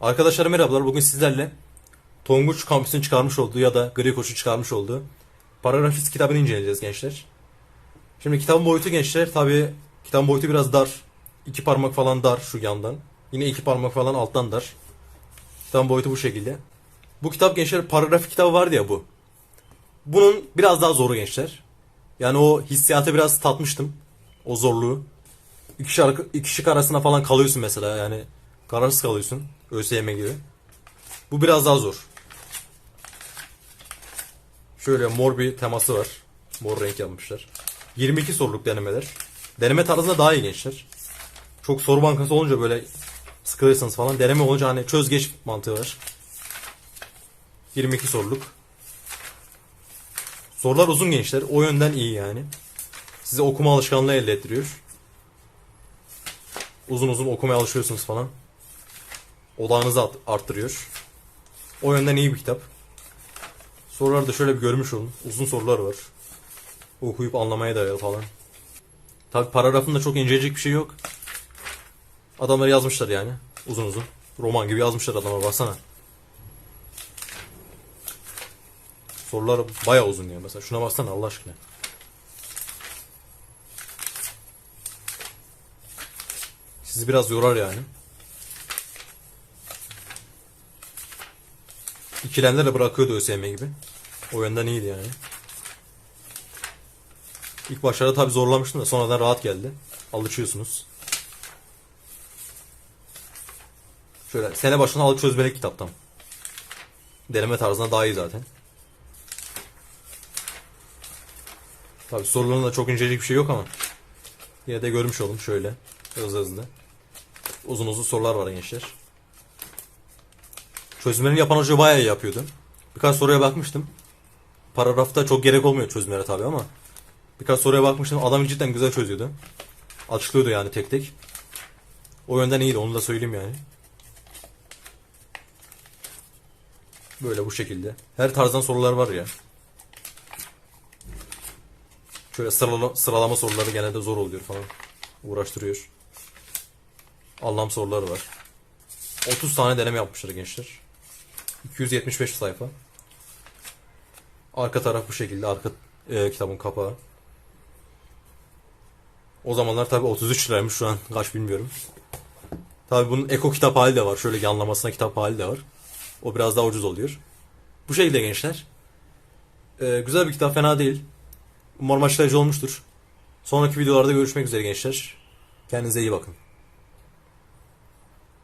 Arkadaşlar merhabalar. Bugün sizlerle Tonguç Kampüs'ün çıkarmış olduğu ya da Gri Koç'un çıkarmış olduğu Paragrafist kitabını inceleyeceğiz gençler. Şimdi kitabın boyutu gençler tabi kitabın boyutu biraz dar. İki parmak falan dar şu yandan. Yine iki parmak falan alttan dar. Kitabın boyutu bu şekilde. Bu kitap gençler paragrafik kitabı vardı ya bu. Bunun biraz daha zoru gençler. Yani o hissiyatı biraz tatmıştım. O zorluğu. İki şarkı, iki şık arasında falan kalıyorsun mesela yani. Kararsız kalıyorsun. ÖSYM gibi. Bu biraz daha zor. Şöyle mor bir teması var. Mor renk yapmışlar. 22 soruluk denemeler. Deneme tarzında daha iyi gençler. Çok soru bankası olunca böyle sıkılırsanız falan deneme olunca hani çöz geç mantığı var. 22 soruluk. Sorular uzun gençler. O yönden iyi yani. Size okuma alışkanlığı elde ettiriyor. Uzun uzun okumaya alışıyorsunuz falan. Odağınızı art- arttırıyor. O yönden iyi bir kitap. Soruları da şöyle bir görmüş olun. Uzun sorular var. Okuyup anlamaya dayalı falan. Tabi paragrafında çok incelecek bir şey yok. Adamlar yazmışlar yani. Uzun uzun. Roman gibi yazmışlar adamlar baksana. Sorular bayağı uzun ya mesela. Şuna baksana Allah aşkına. Sizi biraz yorar yani. İkilemlerle bırakıyordu ÖSYM gibi. O yönden iyiydi yani. İlk başlarda tabi zorlamıştım da sonradan rahat geldi. Alışıyorsunuz. Şöyle sene başına alıp çözmelik kitaptan. Deneme tarzına daha iyi zaten. Tabi sorularında çok incelik bir şey yok ama. Yine de görmüş oldum şöyle. Hızlı hızlı. Uzun uzun sorular var gençler. Çözümlerini yapan hoca bayağı iyi yapıyordu. Birkaç soruya bakmıştım. Paragrafta çok gerek olmuyor çözümlere tabi ama. Birkaç soruya bakmıştım. Adam cidden güzel çözüyordu. Açıklıyordu yani tek tek. O yönden iyiydi onu da söyleyeyim yani. Böyle bu şekilde. Her tarzdan sorular var ya. Şöyle sıralama, sıralama soruları genelde zor oluyor falan. Uğraştırıyor. Anlam soruları var. 30 tane deneme yapmışlar gençler. 275 sayfa. Arka taraf bu şekilde. Arka e, kitabın kapağı. O zamanlar tabi 33 liraymış şu an kaç bilmiyorum. Tabi bunun eko kitap hali de var. Şöyle yanlamasına kitap hali de var. O biraz daha ucuz oluyor. Bu şekilde gençler. E, güzel bir kitap fena değil. Umarım açıklayıcı olmuştur. Sonraki videolarda görüşmek üzere gençler. Kendinize iyi bakın.